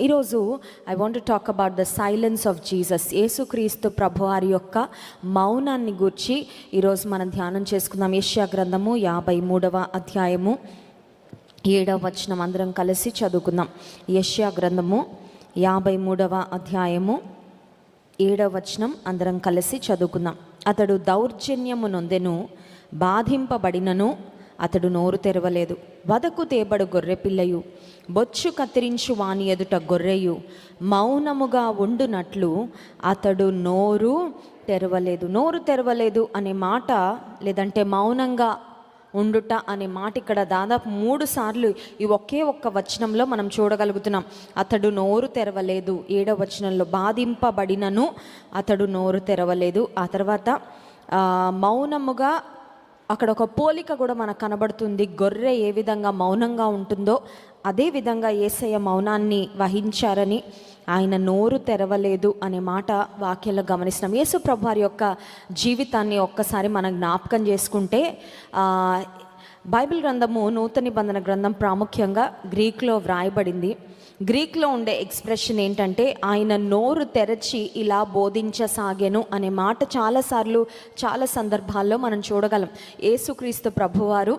ఈరోజు I want talk about the silence of Jesus Yesukristu ప్రభువారి యొక్క మౌనాన్ని గూర్చి ఈరోజు మనం ధ్యానం చేసుకుందాం. ఏషియా గ్రంథము యాభై మూడవ అధ్యాయము ఏడవ వచనం అందరం కలిసి చదువుకుందాం. యష్యా గ్రంథము యాభై మూడవ అధ్యాయము ఏడవ వచనం అందరం కలిసి చదువుకుందాం. అతడు దౌర్జన్యము నొందెను బాధింపబడినను అతడు నోరు తెరవలేదు. వదకు తేబడు గొర్రెపిల్లయు బొచ్చు కత్తిరించు వాని ఎదుట గొర్రెయు. మౌనముగా ఉండునట్లు అతడు నోరు తెరవలేదు. నోరు తెరవలేదు అనే మాట లేదంటే మౌనంగా ఉండుట అనే మాట ఇక్కడ దాదాపు మూడు సార్లు ఈ ఒకే ఒక్క వచనంలో మనం చూడగలుగుతున్నాం. అతడు నోరు తెరవలేదు. ఏడవ వచనంలో బాధింపబడినను అతడు నోరు తెరవలేదు. ఆ తర్వాత మౌనముగా అక్కడ ఒక పోలిక కూడా మనకు కనబడుతుంది. గొర్రె ఏ విధంగా మౌనంగా ఉంటుందో అదే విధంగా ఏసయ్య మౌనాన్ని వహించారని ఆయన నోరు తెరవలేదు అనే మాట వాక్యంలో గమనిస్తున్నాం. యేసు ప్రభు వారి యొక్క జీవితాన్ని ఒక్కసారి మనం జ్ఞాపకం చేసుకుంటే బైబిల్ గ్రంథము నూతన నిబంధన గ్రంథం ప్రాముఖ్యంగా గ్రీక్లో వ్రాయబడింది. గ్రీక్లో ఉండే ఎక్స్ప్రెషన్ ఏంటంటే ఆయన నోరు తెరచి ఇలా బోధించసాగాను అనే మాట చాలాసార్లు చాలా సందర్భాల్లో మనం చూడగలం. యేసుక్రీస్తు ప్రభువారు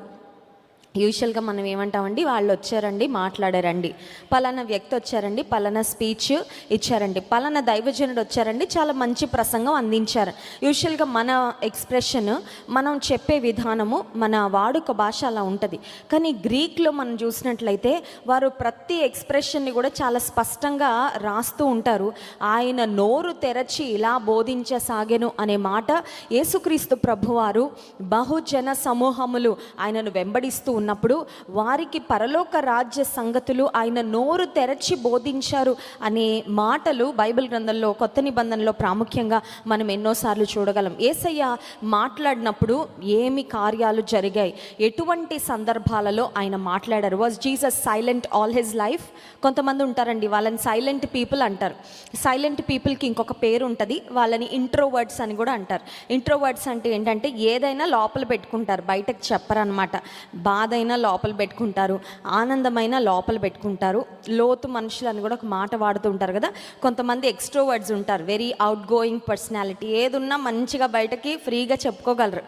యూజువల్గా మనం ఏమంటామండి వాళ్ళు వచ్చారండి మాట్లాడారండి. పలానా వ్యక్తి వచ్చారండి పలానా స్పీచ్ ఇచ్చారండి. పలానా దైవజనుడు వచ్చారండి చాలా మంచి ప్రసంగం అందించారు. యూజువల్గా మన ఎక్స్ప్రెషన్ మనం చెప్పే విధానము మన వాడుక భాష అలా ఉంటుంది. కానీ గ్రీక్లో మనం చూసినట్లయితే వారు ప్రతి ఎక్స్ప్రెషన్ని కూడా చాలా స్పష్టంగా రాస్తూ ఉంటారు. ఆయన నోరు తెరచి ఇలా బోధించసాగెను అనే మాట యేసుక్రీస్తు ప్రభువారు బహుజన సమూహములు ఆయనను వెంబడిస్తూ ఉన్నప్పుడు వారికి పరలోక రాజ్య సంగతులు ఆయన నోరు తెరచి బోధించారు అనే మాటలు బైబిల్ గ్రంథంలో కొత్త నిబంధనలో ప్రాముఖ్యంగా మనం ఎన్నోసార్లు చూడగలం. ఏసయ్య మాట్లాడినప్పుడు ఏమి కార్యాలు జరిగాయి? ఎటువంటి సందర్భాలలో ఆయన మాట్లాడారు? Was Jesus silent all his life కొంతమంది ఉంటారండి వాళ్ళని సైలెంట్ పీపుల్ అంటారు. సైలెంట్ పీపుల్కి ఇంకొక పేరు ఉంటుంది వాళ్ళని ఇంట్రోవర్డ్స్ అని కూడా అంటారు. ఇంట్రోవర్డ్స్ అంటే ఏంటంటే ఏదైనా లోపల పెట్టుకుంటారు బయటకు చెప్పరనమాట బాధ అయినా లోపల పెట్టుకుంటారు ఆనందమైన లోపల పెట్టుకుంటారు. లోతు మనుషులు అని కూడా ఒక మాట వాడుతూ ఉంటారు కదా. కొంతమంది ఎక్స్ట్రోవర్డ్స్ ఉంటారు వెరీ అవుట్ గోయింగ్ పర్సనాలిటీ ఏదున్నా మంచిగా బయటకి ఫ్రీగా చెప్పుకోగలరు.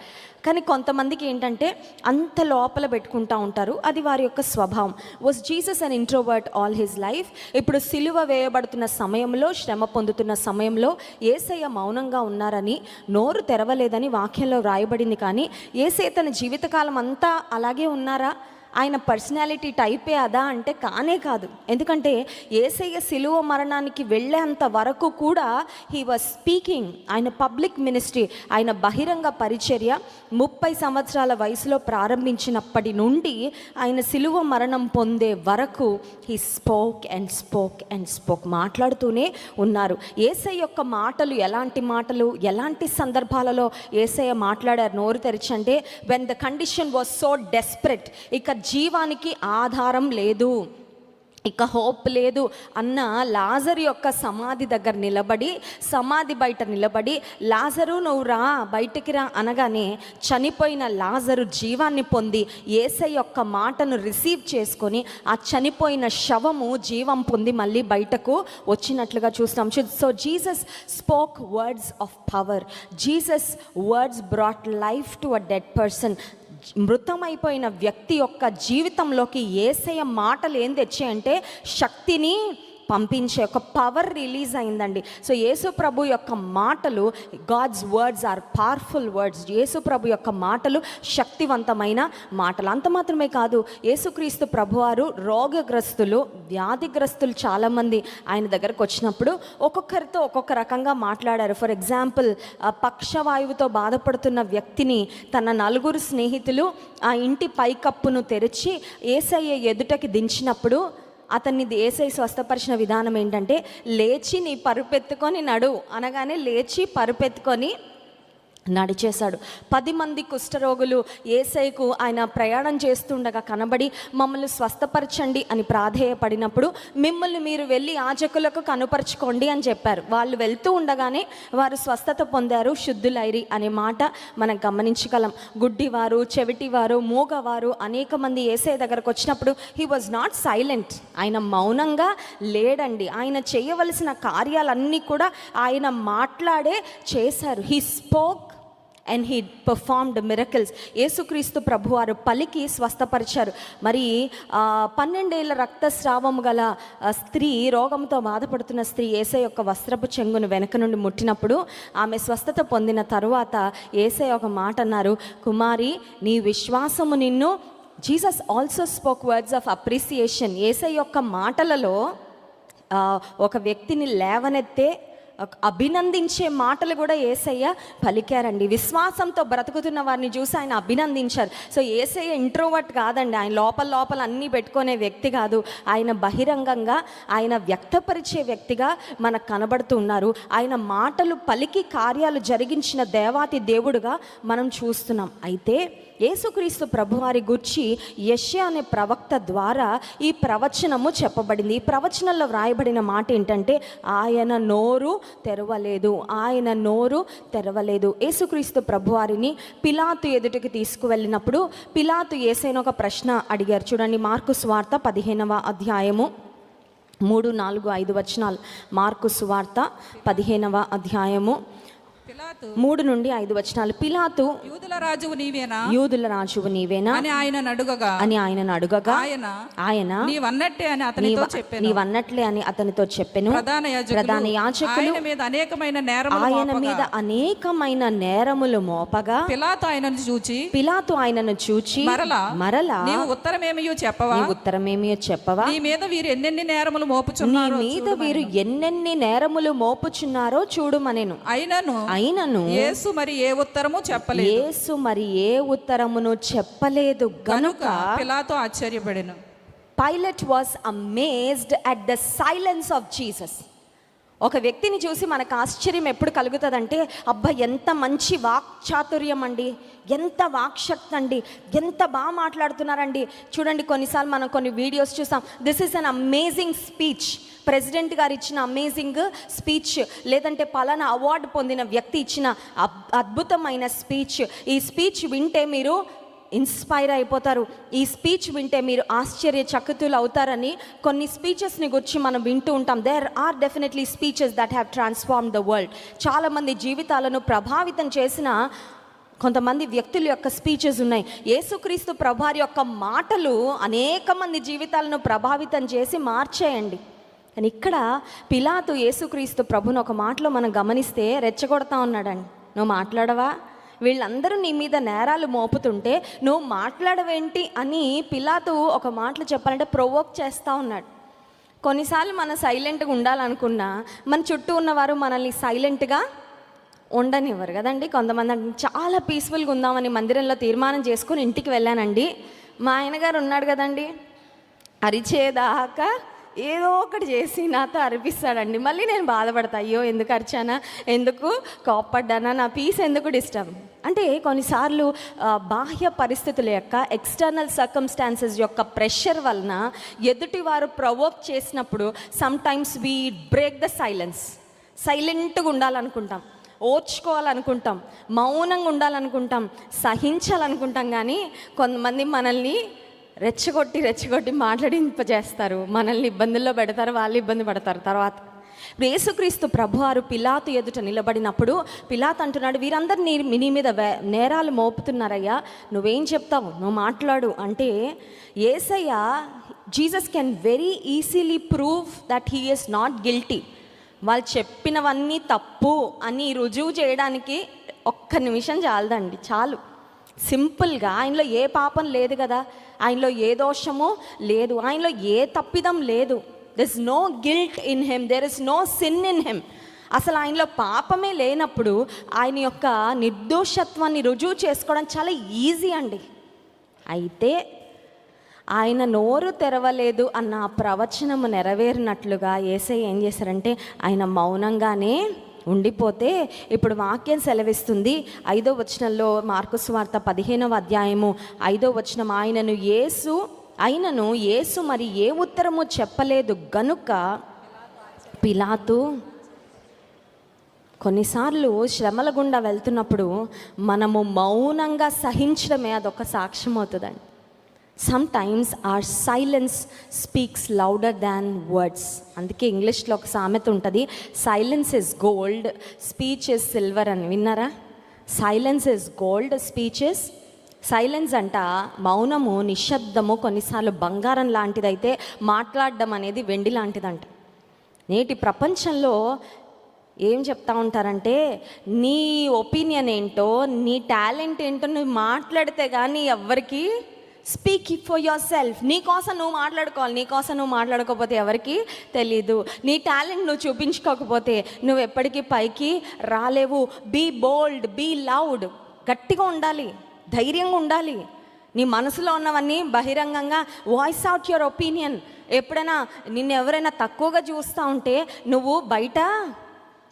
కానీ కొంతమందికి ఏంటంటే అంత లోపల పెట్టుకుంటా ఉంటారు. అది వారి యొక్క స్వభావం. Was Jesus and introvert all his life ఇప్పుడు సిలువ వేయబడుతున్న సమయంలో శ్రమ పొందుతున్న సమయంలో ఏసయ్య మౌనంగా ఉన్నారని నోరు తెరవలేదని వాక్యంలో వ్రాయబడింది కానీ ఏసయ్య తన జీవితకాలం అంతా అలాగే ఉన్నారా? ఆయన పర్సనాలిటీ టైపే అదా అంటే కానే కాదు. ఎందుకంటే ఏసయ్య సిలువ మరణానికి వెళ్ళేంత వరకు కూడా హీ వాజ్ స్పీకింగ్ ఆయన పబ్లిక్ మినిస్ట్రీ ఆయన బహిరంగ పరిచర్య ముప్పై సంవత్సరాల వయసులో ప్రారంభించినప్పటి నుండి ఆయన సిలువ మరణం పొందే వరకు he spoke and spoke and spoke మాట్లాడుతూనే ఉన్నారు. ఏసై యొక్క మాటలు ఎలాంటి మాటలు ఎలాంటి సందర్భాలలో ఏసయ్య మాట్లాడారు నోరు తెరిచి అంటే when the condition was so desperate ఇక జీవానికి ఆధారం లేదు. ఇక హోప్ లేదు. అన్న లాజరు యొక్క సమాధి దగ్గర నిలబడి సమాధి బయట నిలబడి లాజరు నువ్వు రా బయటికి రా అనగానే చనిపోయిన లాజరు జీవాన్ని పొంది ఏసై యొక్క మాటను రిసీవ్ చేసుకొని ఆ చనిపోయిన శవము జీవం పొంది మళ్ళీ బయటకు వచ్చినట్లుగా చూస్తాం. So Jesus spoke words of power. Jesus words brought life to a dead person. మృతమైపోయిన వ్యక్తి యొక్క జీవితంలోకి ఏసయ మాటలు ఏం తెచ్చాయంటే శక్తిని పంపించే ఒక పవర్ రిలీజ్ అయిందండి. సో యేసు ప్రభు యొక్క మాటలు God's words are powerful words Yesu ప్రభు యొక్క మాటలు శక్తివంతమైన మాటలు. అంత మాత్రమే కాదు యేసుక్రీస్తు ప్రభువారు రోగగ్రస్తులు వ్యాధిగ్రస్తులు చాలామంది ఆయన దగ్గరకు వచ్చినప్పుడు ఒక్కొక్కరితో ఒక్కొక్క రకంగా మాట్లాడారు. ఫర్ ఎగ్జాంపుల్ పక్షవాయువుతో బాధపడుతున్న వ్యక్తిని తన నలుగురు స్నేహితులు ఆ ఇంటి పైకప్పును తెరిచి ఏసయ్య ఎదుటకి దించినప్పుడు అతన్ని ఏసై స్వస్థపరిచిన విధానం ఏంటంటే లేచి నీ పరుపెత్తుకొని నడు అనగానే లేచి పరుపెత్తుకొని నడిచేశాడు. పది మంది కుష్ఠరోగులు ఏసైకు ఆయన ప్రయాణం చేస్తుండగా కనబడి మమ్మల్ని స్వస్థపరచండి అని ప్రాధేయపడినప్పుడు మిమ్మల్ని మీరు వెళ్ళి యాజకులకు కనుపరచుకోండి అని చెప్పారు. వాళ్ళు వెళ్తూ ఉండగానే వారు స్వస్థత పొందారు శుద్ధులైరి అనే మాట మనం గమనించగలం. గుడ్డివారు చెవిటివారు మూగవారు అనేక మంది ఏసై దగ్గరకు వచ్చినప్పుడు హీ వాజ్ నాట్ సైలెంట్. ఆయన మౌనంగా లేడండి. ఆయన చేయవలసిన కార్యాలన్నీ కూడా ఆయన మాట్లాడే చేశారు. He spoke and he performed miracles Yesukristu ప్రభువారు పలికి స్వస్థపరిచారు. మరి పన్నెండేళ్ళ రక్తస్రావం గల స్త్రీ రోగంతో బాధపడుతున్న స్త్రీ ఏసై యొక్క వస్త్రపు చెంగును వెనక నుండి ముట్టినప్పుడు ఆమె స్వస్థత పొందిన తరువాత ఏసై ఒక మాట అన్నారు. కుమారి నీ విశ్వాసము నిన్ను Jesus also spoke words of appreciation. ఏసై యొక్క మాటలలో ఒక వ్యక్తిని లేవనెత్తే అభినందించే మాటలు కూడా ఏసయ్య పలికారండి. విశ్వాసంతో బ్రతుకుతున్న వారిని చూసి ఆయన అభినందించారు. సో ఏసయ్య ఇంట్రోవర్ట్ కాదండి. ఆయన లోపల లోపల అన్నీ పెట్టుకునే వ్యక్తి కాదు. ఆయన బహిరంగంగా ఆయన వ్యక్తపరిచే వ్యక్తిగా మనకు కనబడుతూ ఉన్నారు. ఆయన మాటలు పలికి కార్యాలు జరిగించిన దేవాతి దేవుడుగా మనం చూస్తున్నాం. అయితే యేసుక్రీస్తు ప్రభువారి గుర్చి యష్యా అనే ప్రవక్త ద్వారా ఈ ప్రవచనము చెప్పబడింది. ఈ ప్రవచనంలో వ్రాయబడిన మాట ఏంటంటే ఆయన నోరు తెరవలేదు ఆయన నోరు తెరవలేదు. యేసుక్రీస్తు ప్రభువారిని పిలాతు ఎదుటికి తీసుకువెళ్ళినప్పుడు పిలాతు ఏసైన ఒక ప్రశ్న అడిగారు. చూడండి మార్కు స్వార్త పదిహేనవ అధ్యాయము మూడు నాలుగు ఐదు వచనాలు. మార్కు సువార్త పదిహేనవ అధ్యాయము మూడు నుండి ఐదు వచనాలు. పిలాతు యూదుల రాజువు నీవేనా? యూదుల రాజువు నీవేనా? అని ఆయన అడుగగా అని ఆయనను అడుగగా. ఆయన ఆయన నీవన్నట్టే అని అతనితో చెప్పాను. నీవన్నట్లే అని అతనితో చెప్పెను. ప్రధాన యాజకులు ప్రధాన యాజకులు ఆయన మీద అనేకమైన నేరములు ఆయన మీద అనేకమైన నేరములు మోపగా. పిలాతు ఆయనను చూచి పిలాతు ఆయనను చూచి మరలా మరలా నీవు ఉత్తరమేమియో చెప్పవా? నీ ఉత్తరమేమి చెప్పవా? నీ మీద వీరు ఎన్నెన్ని నేరములు నీ మోపుచున్నారు మీద వీరు ఎన్నెన్ని నేరములు మోపుచున్నారో చూడుమనెను. అయినను అయినను యేసు మరి ఏ ఉత్తరము చెప్పలేదు. యేసు మరి ఏ ఉత్తరమును చెప్పలేదు గనుక పిలాతు ఆశ్చర్యపడెను. Pilate was amazed at the silence of Jesus. ఒక వ్యక్తిని చూసి మనకు ఆశ్చర్యం ఎప్పుడు కలుగుతుందంటే అబ్బా ఎంత మంచి వాక్చాతుర్యం అండి ఎంత వాక్శక్తి అండి ఎంత బాగా మాట్లాడుతున్నారండి. చూడండి కొన్నిసార్లు మనం కొన్ని వీడియోస్ చూసాం. This is an amazing speech president గారు ఇచ్చిన అమేజింగ్ స్పీచ్ లేదంటే పలానా అవార్డు పొందిన వ్యక్తి ఇచ్చిన అద్భుతమైన స్పీచ్ ఈ స్పీచ్ వింటే మీరు ఇన్స్పైర్ అయిపోతారు. ఈ స్పీచ్ వింటే మీరు ఆశ్చర్య చకితులు అవుతారని కొన్ని స్పీచెస్ని గురించి మనం వింటూ ఉంటాం. There are definitely speeches that have transform the world చాలామంది జీవితాలను ప్రభావితం చేసిన కొంతమంది వ్యక్తుల యొక్క స్పీచెస్ ఉన్నాయి. యేసుక్రీస్తు ప్రభారి యొక్క మాటలు అనేక మంది జీవితాలను ప్రభావితం చేసి మార్చేయండి. కానీ ఇక్కడ పిలాతు యేసుక్రీస్తు ప్రభుని ఒక మాటలో మనం గమనిస్తే రెచ్చగొడతా ఉన్నాడండి. నువ్వు మాట్లాడవా? వీళ్ళందరూ నీ మీద నేరాలు మోపుతుంటే నువ్వు మాట్లాడవేంటి అని పిలాతు ఒక మాటలు చెప్పాలంటే ప్రొవోక్ చేస్తూ ఉన్నాడు. కొన్నిసార్లు మనం సైలెంట్గా ఉండాలనుకున్నా మన చుట్టూ ఉన్నవారు మనల్ని సైలెంట్గా ఉండనివ్వరు కదండి. కొంతమంది చాలా పీస్ఫుల్గా ఉందామని మందిరంలో తీర్మానం చేసుకుని ఇంటికి వెళ్ళానండి. మా ఆయనగారు ఉన్నాడు కదండి. అరిచేదాకా ఏదో ఒకటి చేసి నాతో అరిపిస్తాడండి. మళ్ళీ నేను బాధపడతా అయ్యో ఎందుకు అరిచానా? ఎందుకు కోప్పడ్డానా నా పీస్ ఎందుకు డిస్టర్బ్? అంటే కొన్నిసార్లు బాహ్య పరిస్థితుల యొక్క ఎక్స్టర్నల్ సర్కమ్స్టాన్సెస్ యొక్క ప్రెషర్ వలన ఎదుటివారు ప్రవోక్ చేసినప్పుడు sometimes we break the silence సైలెంట్గా ఉండాలనుకుంటాం. ఓర్చుకోవాలనుకుంటాం. మౌనంగా ఉండాలనుకుంటాం. సహించాలనుకుంటాం. కానీ కొంతమంది మనల్ని రెచ్చగొట్టి రెచ్చగొట్టి మాట్లాడింపజేస్తారు. మనల్ని ఇబ్బందుల్లో పెడతారు వాళ్ళు ఇబ్బంది పడతారు. తర్వాత యేసుక్రీస్తు ప్రభువారు పిలాతు ఎదుట నిలబడినప్పుడు పిలాత్ అంటున్నాడు వీరందరూ నీ నీ మీద వే- నేరాలు మోపుతున్నారయ్యా. నువ్వేం చెప్తావు? నువ్వు మాట్లాడు. అంటే Yesayya Jesus can very easily prove that he is not guilty. వాళ్ళు చెప్పినవన్నీ తప్పు అని రుజువు చేయడానికి ఒక్క నిమిషం చాలదండి చాలు. సింపుల్గా ఆయనలో ఏ పాపం లేదు కదా. ఆయనలో ఏ దోషము లేదు. ఆయనలో ఏ తప్పిదం లేదు. There is no guilt in him there is no sin in him అసలు ఆయనలో పాపమే లేనప్పుడు ఆయన యొక్క నిర్దోషత్వాన్ని రుజువు చేసుకోవడం చాలా ఈజీ అండి. అయితే ఆయన నోరు తెరవలేదు అన్న ప్రవచనము నెరవేరినట్లుగా ఏసై ఏం చేశారంటే ఆయన మౌనంగానే ఉండిపోతే ఇప్పుడు వాక్యం సెలవిస్తుంది. ఐదో వచనంలో మార్కు స్వార్త పదిహేనవ అధ్యాయము ఐదో వచనం ఆయనను యేసు అయినను యేసు మరి ఏ ఉత్తరము చెప్పలేదు. గనుక పిలాతు కొన్నిసార్లు శ్రమల గుండా వెళ్తున్నప్పుడు మనము మౌనంగా సహించడమే అదొక సాక్ష్యం అవుతుందండి sometimes our silence speaks louder than words అందుకే ఇంగ్లీష్లో ఒక సామెత ఉంటుంది silence is gold speech is silver అని. విన్నారా? Silence is gold speech is silence అంట మౌనము నిశ్శబ్దము కొన్నిసార్లు బంగారం లాంటిదైతే మాట్లాడడం అనేది వెండి లాంటిదంట. నేటి ప్రపంచంలో ఏం చెప్తా ఉంటారంటే నీ ఒపీనియన్ ఏంటో నీ టాలెంట్ ఏంటో నువ్వు మాట్లాడితే కానీ ఎవ్వరికీ స్పీక్ ఫర్ యువర్ సెల్ఫ్ నీ కోసం నువ్వు మాట్లాడుకోవాలి. నీ కోసం నువ్వు మాట్లాడుకోకపోతే ఎవరికి తెలీదు. నీ టాలెంట్ నువ్వు చూపించుకోకపోతే నువ్వు ఎప్పటికీ పైకి రాలేవు. బీ బోల్డ్ బీ లౌడ్ గట్టిగా ఉండాలి. ధైర్యంగా ఉండాలి. నీ మనసులో ఉన్నవన్నీ బహిరంగంగా వాయిస్ అవుట్ యువర్ ఒపీనియన్ ఎప్పుడైనా నిన్ను ఎవరైనా తక్కువగా చూస్తూ ఉంటే నువ్వు బయట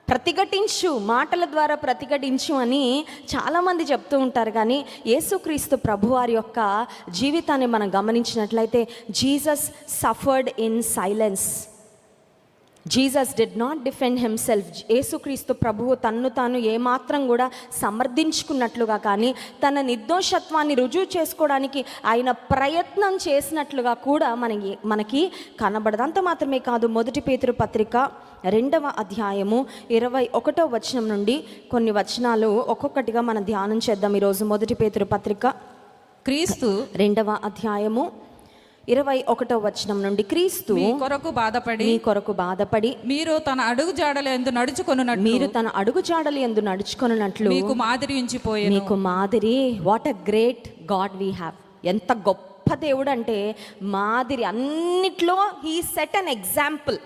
ప్రతిఘటించు మాటల ద్వారా ప్రతిఘటించు అని చాలామంది చెప్తూ ఉంటారు. కానీ యేసుక్రీస్తు ప్రభువారి యొక్క జీవితాన్ని మనం గమనించినట్లయితే Jesus suffered in silence. Jesus did not defend himself Yesukristu ప్రభువు తన్ను తాను ఏమాత్రం కూడా సమర్థించుకున్నట్లుగా కానీ తన నిర్దోషత్వాన్ని రుజువు చేసుకోవడానికి ఆయన ప్రయత్నం చేసినట్లుగా కూడా మనకి మనకి కనబడదు అంత మాత్రమే కాదు. మొదటి పేతురు పత్రిక రెండవ అధ్యాయము ఇరవై ఒకటో వచనం నుండి కొన్ని వచనాలు ఒక్కొక్కటిగా మనం ధ్యానం చేద్దాం ఈరోజు. మొదటి పేతురు పత్రిక క్రీస్తు రెండవ అధ్యాయము ఇరవై ఒకటో వచనం నుండి క్రీస్తు మీ కొరకు బాధపడి మీ కొరకు బాధపడి మీరు తన అడుగు జాడలు ఎందు నడుచుకొనున్నట్టు మీరు తన అడుగు జాడలు ఎందు నడుచుకొనున్నట్లు మీకు మాదిరి ఉంచిపోయేను. మీకు మాదిరి. What a great God we have ఎంత గొప్ప దేవుడు అంటే మాదిరి. అన్నిట్లో he set an example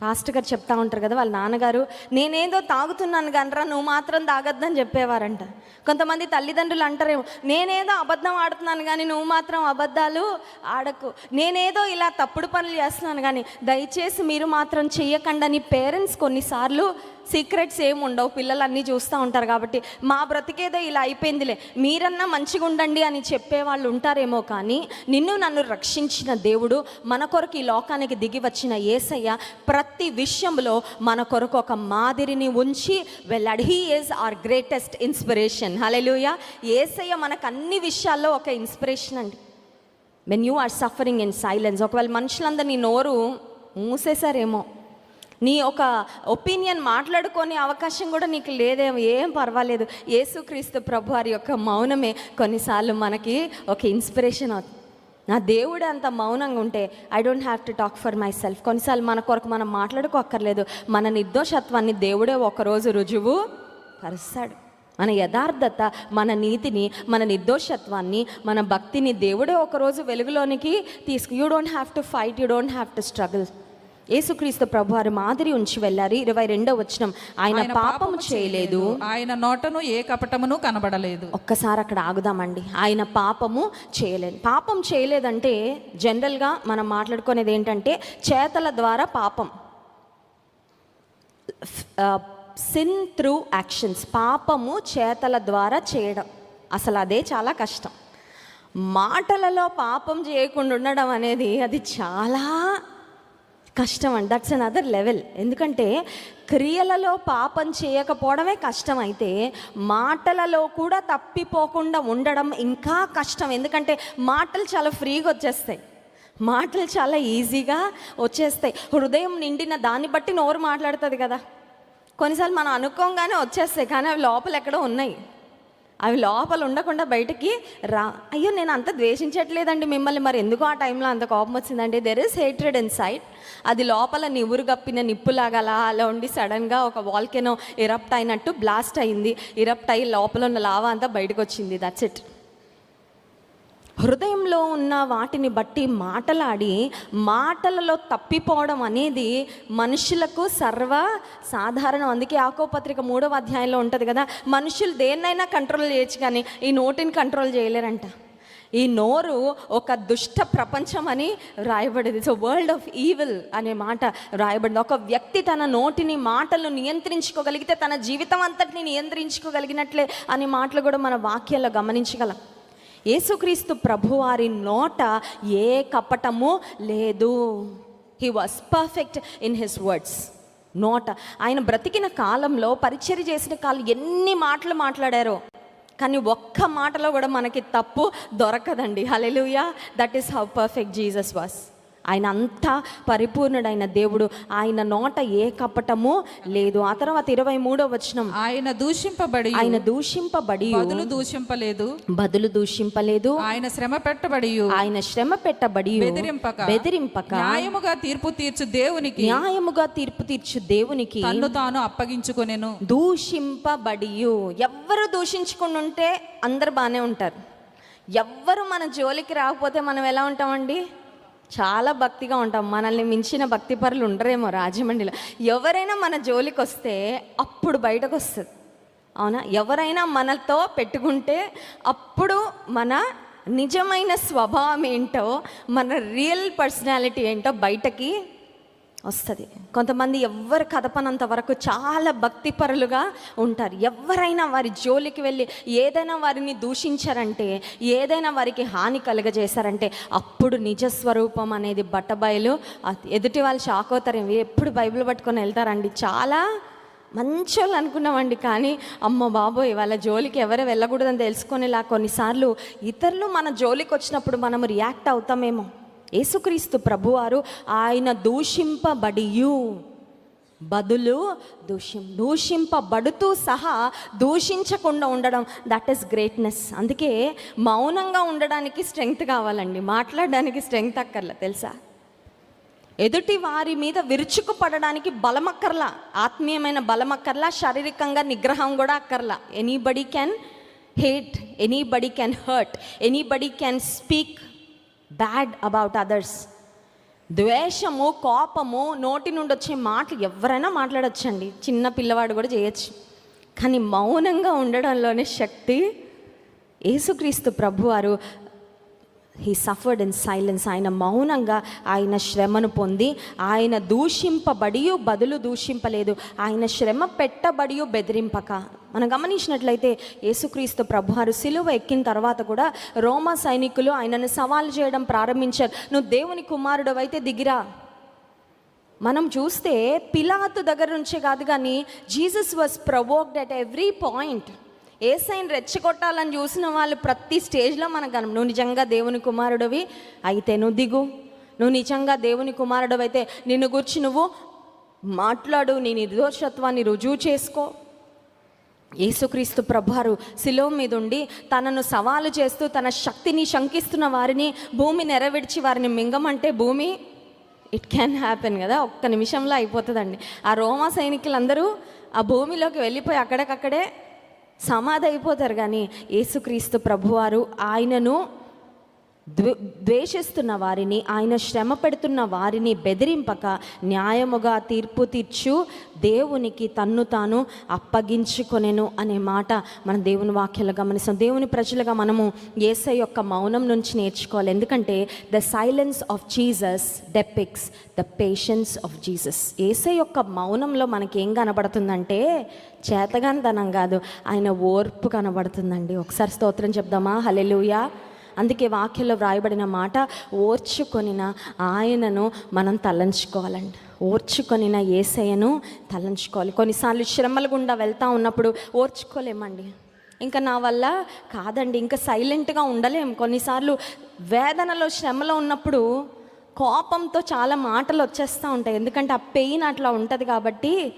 pastor గారు చెప్తా ఉంటారు కదా వాళ్ళ నాన్నగారు నేనేదో తాగుతున్నాను కనరా నువ్వు మాత్రం తాగద్దని చెప్పేవారంట. కొంతమంది తల్లిదండ్రులు అంటారేమో నేనేదో అబద్ధం ఆడుతున్నాను కానీ నువ్వు మాత్రం అబద్ధాలు ఆడకు. నేనేదో ఇలా తప్పుడు పనులు చేస్తున్నాను కానీ దయచేసి మీరు మాత్రం చెయ్యకండి అని పేరెంట్స్ కొన్నిసార్లు సీక్రెట్స్ ఏమి ఉండవు. పిల్లలు అన్నీ చూస్తూ ఉంటారు కాబట్టి మా బ్రతికేదో ఇలా అయిపోయిందిలే మీరన్నా మంచిగా ఉండండి అని చెప్పేవాళ్ళు ఉంటారేమో కానీ నిన్ను నన్ను రక్షించిన దేవుడు మన కొరకు ఈ లోకానికి దిగి వచ్చిన ఏసయ్య ప్రతి ప్రతి విషయంలో మన కొరకు ఒక మాదిరిని ఉంచి వెళ్ళాడు he is our greatest inspiration hallelujah Yesayya మనకు అన్ని విషయాల్లో ఒక ఇన్స్పిరేషన్ అండి. When you are suffering in silence ఒకవేళ మనుషులందరినీ నోరు మూసేశారేమో. నీ ఒక ఒపీనియన్ మాట్లాడుకునే అవకాశం కూడా నీకు లేదేమో ఏం పర్వాలేదు. యేసుక్రీస్తు ప్రభు వారి యొక్క మౌనమే కొన్నిసార్లు మనకి ఒక ఇన్స్పిరేషన్ అవుతుంది. నా దేవుడు అంత మౌనంగా ఉంటే I don't have to talk for myself కొన్నిసార్లు మన కొరకు మనం మాట్లాడుకోక్కర్లేదు. మన నిర్దోషత్వాన్ని దేవుడే ఒకరోజు రుజువు పరుస్తాడు. మన యథార్థత మన నీతిని మన నిర్దోషత్వాన్ని మన భక్తిని దేవుడే ఒకరోజు వెలుగులోనికి తీసుకు you don't have to fight you don't have to struggle Yesukristu ప్రభు వారు మాదిరి ఉంచి వెళ్ళారు. ఇరవై రెండో వచనం ఆయన పాపము చేయలేదు. ఆయన నోటను ఏ కపటమును కనబడలేదు. ఒక్కసారి అక్కడ ఆగుదామండి. ఆయన పాపము చేయలేదు. పాపం చేయలేదంటే జనరల్గా మనం మాట్లాడుకునేది ఏంటంటే చేతల ద్వారా పాపం. సిన్ త్రూ యాక్షన్స్ పాపము చేతల ద్వారా చేయడం. అసలు అదే చాలా కష్టం. మాటలలో పాపం చేయకుండా ఉండడం అనేది అది చాలా కష్టం అండి. దట్స్ అన్ అదర్ లెవెల్ ఎందుకంటే క్రియలలో పాపం చేయకపోవడమే కష్టం అయితే మాటలలో కూడా తప్పిపోకుండా ఉండడం ఇంకా కష్టం. ఎందుకంటే మాటలు చాలా ఫ్రీగా వచ్చేస్తాయి. మాటలు చాలా ఈజీగా వచ్చేస్తాయి. హృదయం నిండిన దాన్ని బట్టి నోరు మాట్లాడుతుంది కదా. కొన్నిసార్లు మనం అనుకోగానే వచ్చేస్తాయి కానీ అవి లోపల ఎక్కడో ఉన్నాయి. అవి లోపల ఉండకుండా బయటకి రా. అయ్యో నేను అంత ద్వేషించట్లేదండి మిమ్మల్ని. మరి ఎందుకు ఆ టైంలో అంత కోపం వచ్చిందంటే there is hatred inside అది లోపల నివురు గప్పిన నిప్పులాగా అలా అలా ఉండి సడన్గా ఒక వాల్కెనో ఇరప్ట్ అయినట్టు బ్లాస్ట్ అయింది. ఇరప్ట్ అయ్యి లోపల ఉన్న లావా అంతా బయటకు వచ్చింది. దట్స్ ఇట్ హృదయంలో ఉన్న వాటిని బట్టి మాటలాడి మాటలలో తప్పిపోవడం అనేది మనుషులకు సర్వ సాధారణం. అందుకే ఆకోపత్రిక మూడవ అధ్యాయంలో ఉంటుంది కదా మనుషులు దేన్నైనా కంట్రోల్ చేయొచ్చు కానీ ఈ నోటిని కంట్రోల్ చేయలేరంట. ఈ నోరు ఒక దుష్ట ప్రపంచం అని రాయబడింది. సో వరల్డ్ ఆఫ్ ఈవిల్ అనే మాట రాయబడింది. ఒక వ్యక్తి తన నోటిని మాటలు నియంత్రించుకోగలిగితే తన జీవితం అంతటిని నియంత్రించుకోగలిగినట్లే అనే మాటలు కూడా మన వాక్యాల్లో గమనించగలం. యేసుక్రీస్తు ప్రభువారి నోట ఏ కపటము లేదు. He was perfect in his words నోట. ఆయన బ్రతికిన కాలంలో పరిచర్ చేసిన కాలం ఎన్ని మాటలు మాట్లాడారో. కానీ ఒక్క మాటలో కూడా మనకి తప్పు దొరకదండి. Hallelujah that is how perfect Jesus was ఆయన అంతా పరిపూర్ణుడైన దేవుడు. ఆయన నోట ఏ కపటము లేదు. ఆ తర్వాత ఇరవై మూడో వచనం. ఆయన దూషింపబడి ఆయన దూషింపబడి బదులు దూషింపలేదు. బదులు దూషింపలేదు. ఆయన శ్రమ పెట్టబడి. ఆయన శ్రమ పెట్టబడి. బెదిరింపక. బెదిరింపక. న్యాయముగా తీర్పు తీర్చు దేవునికి. న్యాయముగా తీర్పు తీర్చు దేవునికి తన్ను తాను అప్పగించుకొనెను. దూషింపబడి ఎవ్వరు దూషించుకుని ఉంటే అందరు బాగానే ఉంటారు. ఎవ్వరు మన జోలికి రాకపోతే మనం ఎలా ఉంటామండి? చాలా భక్తిగా ఉంటాం. మనల్ని మించిన భక్తి పరులు ఉండరేమో రాజమండ్రిలో. ఎవరైనా మన జోలికి వస్తే అప్పుడు బయటకు వస్తుంది అవునా? ఎవరైనా మనతో పెట్టుకుంటే అప్పుడు మన నిజమైన స్వభావం ఏంటో మన రియల్ పర్సనాలిటీ ఏంటో బయటకి వస్తుంది. కొంతమంది ఎవ్వరు కదపనంత వరకు చాలా భక్తిపరులుగా ఉంటారు. ఎవరైనా వారి జోలికి వెళ్ళి ఏదైనా వారిని దూషించారంటే ఏదైనా వారికి హాని కలుగజేశారంటే అప్పుడు నిజస్వరూపం అనేది బట్టబయలు ఎదుటి వాళ్ళు షాక్ అవుతారు ఎప్పుడు బైబిల్ పట్టుకొని వెళ్తారండి. చాలా మంచి వాళ్ళు అనుకున్నామండి కానీ అమ్మ బాబోయ్ వాళ్ళ జోలికి ఎవరు వెళ్ళకూడదని తెలుసుకునేలా కొన్నిసార్లు ఇతరులు మన జోలికి వచ్చినప్పుడు మనం రియాక్ట్ అవుతామేమో. యేసుక్రీస్తు ప్రభువారు ఆయన దూషింపబడియు. బదులు దూషిం దూషింపబడుతూ సహా దూషించకుండా ఉండడం దట్ ఈస్ గ్రేట్నెస్ అందుకే మౌనంగా ఉండడానికి స్ట్రెంగ్త్ కావాలండి. మాట్లాడడానికి స్ట్రెంగ్త్ అక్కర్లా తెలుసా? ఎదుటి వారి మీద విరుచుకు పడడానికి బలమక్కర్లా ఆత్మీయమైన బలమక్కర్లా శారీరకంగా నిగ్రహం కూడా అక్కర్లా. Anybody can hate anybody can hurt anybody can speak bad about others ద్వేషము కోపము నోటి నుండి వచ్చే మాటలు ఎవరైనా మాట్లాడొచ్చండి. చిన్న పిల్లవాడు కూడా చేయొచ్చు. కానీ మౌనంగా ఉండడంలోనే శక్తి యేసుక్రీస్తు ప్రభువారు హీ సఫర్డ్ ఇన్ సైలెన్స్ ఆయన మౌనంగా ఆయన శ్రమను పొంది ఆయన దూషింపబడి బదులు దూషింపలేదు. ఆయన శ్రమ పెట్టబడి బెదిరింపక. మనం గమనించినట్లయితే యేసుక్రీస్తు ప్రభువారు సిలువ ఎక్కిన తర్వాత కూడా రోమా సైనికులు ఆయనను సవాల్ చేయడం ప్రారంభించారు. నువ్వు దేవుని కుమారుడు అయితే దిగిరా. మనం చూస్తే పిలాతు దగ్గర నుంచే కాదు కానీ Jesus was provoked at every point. ఏ సైన్ రెచ్చగొట్టాలని చూసిన వాళ్ళు ప్రతి స్టేజ్లో మనకు కనం నువ్వు నిజంగా దేవుని కుమారుడివి? అయితే నువ్వు దిగు. నువ్వు నిజంగా దేవుని కుమారుడు అయితే నిన్ను గురించి నువ్వు మాట్లాడు నీ నిర్దోషత్వాన్ని రుజువు చేసుకో. యేసుక్రీస్తు ప్రభారు శిలో మీద ఉండి తనను సవాలు చేస్తూ తన శక్తిని శంకిస్తున్న వారిని భూమి నెరవేర్చి వారిని మింగమంటే భూమి ఇట్ క్యాన్ హ్యాపెన్ కదా ఒక్క నిమిషంలో అయిపోతుందండి. ఆ రోమా సైనికులందరూ ఆ భూమిలోకి వెళ్ళిపోయి అక్కడికక్కడే సమాధి అయిపోతారు కానీ యేసుక్రీస్తు ప్రభువారు ఆయనను ద్వేషిస్తున్న వారిని ఆయన శ్రమ పెడుతున్న వారిని బెదిరింపక న్యాయముగా తీర్పు తీర్చు దేవునికి తన్ను తాను అప్పగించుకొనెను అనే మాట మన దేవుని వాక్యాలు గమనిస్తాం. దేవుని ప్రజలుగా మనము ఏసై యొక్క మౌనం నుంచి నేర్చుకోవాలి. ఎందుకంటే the silence of Jesus depicts the patience of Jesus ఏసై యొక్క మౌనంలో మనకి ఏం కనబడుతుందంటే చేతగానితనం కాదు ఆయన ఓర్పు కనబడుతుందండి. ఒకసారి స్తోత్రం చెప్దామా? హలెలుయా అందుకే వాక్యంలో వ్రాయబడిన మాట ఓర్చుకొనిన ఆయనను మనం తలంచుకోవాలండి ఓర్చుకొనిన ఏసయ్యను తలంచుకోవాలి. కొన్నిసార్లు శ్రమల గుండా వెళ్తా ఉన్నప్పుడు ఓర్చుకోలేమండి. ఇంకా నా వల్ల కాదండి. ఇంకా సైలెంట్గా ఉండలేం. కొన్నిసార్లు వేదనలో శ్రమలో ఉన్నప్పుడు కోపంతో చాలా మాటలు వచ్చేస్తూ ఉంటాయి. ఎందుకంటే ఆ పెయిన్ అట్లా ఉంటుంది కాబట్టి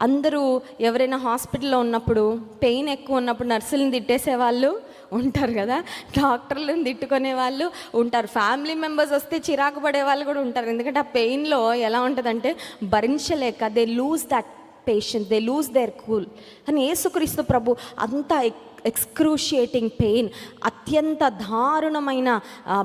అందరూ ఎవరైనా హాస్పిటల్లో ఉన్నప్పుడు పెయిన్ ఎక్కువ ఉన్నప్పుడు నర్సులను తిట్టేసే వాళ్ళు ఉంటారు కదా. డాక్టర్లను తిట్టుకునే వాళ్ళు ఉంటారు. ఫ్యామిలీ మెంబర్స్ వస్తే చిరాకు పడే వాళ్ళు కూడా ఉంటారు. ఎందుకంటే ఆ పెయిన్లో ఎలా ఉంటుందంటే భరించలేక they lose that patient they lose their cool కానీ యేసుక్రీస్తు ప్రభు అంత ఎక్స్క్రూషియేటింగ్ పెయిన్ అత్యంత దారుణమైన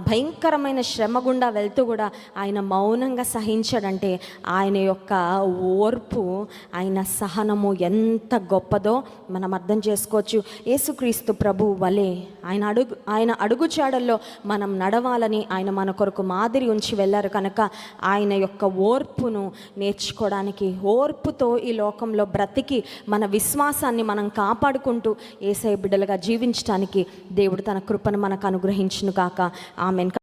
భయంకరమైన శ్రమ గుండా వెళ్తూ కూడా ఆయన మౌనంగా సహించాడంటే ఆయన యొక్క ఓర్పు ఆయన సహనము ఎంత గొప్పదో మనం అర్థం చేసుకోవచ్చు. యేసుక్రీస్తు ప్రభు వలే ఆయన అడుగు ఆయన అడుగుచాడల్లో మనం నడవాలని ఆయన మన కొరకు మాదిరి ఉంచి వెళ్ళారు కనుక ఆయన యొక్క ఓర్పును నేర్చుకోవడానికి ఓర్పుతో ఈ లోకంలో బ్రతికి మన విశ్వాసాన్ని మనం కాపాడుకుంటూ ఏసై బిడ్డలుగా జీవించడానికి దేవుడు తన కృపను మనకు అనుగ్రహించును కాక ఆమెను.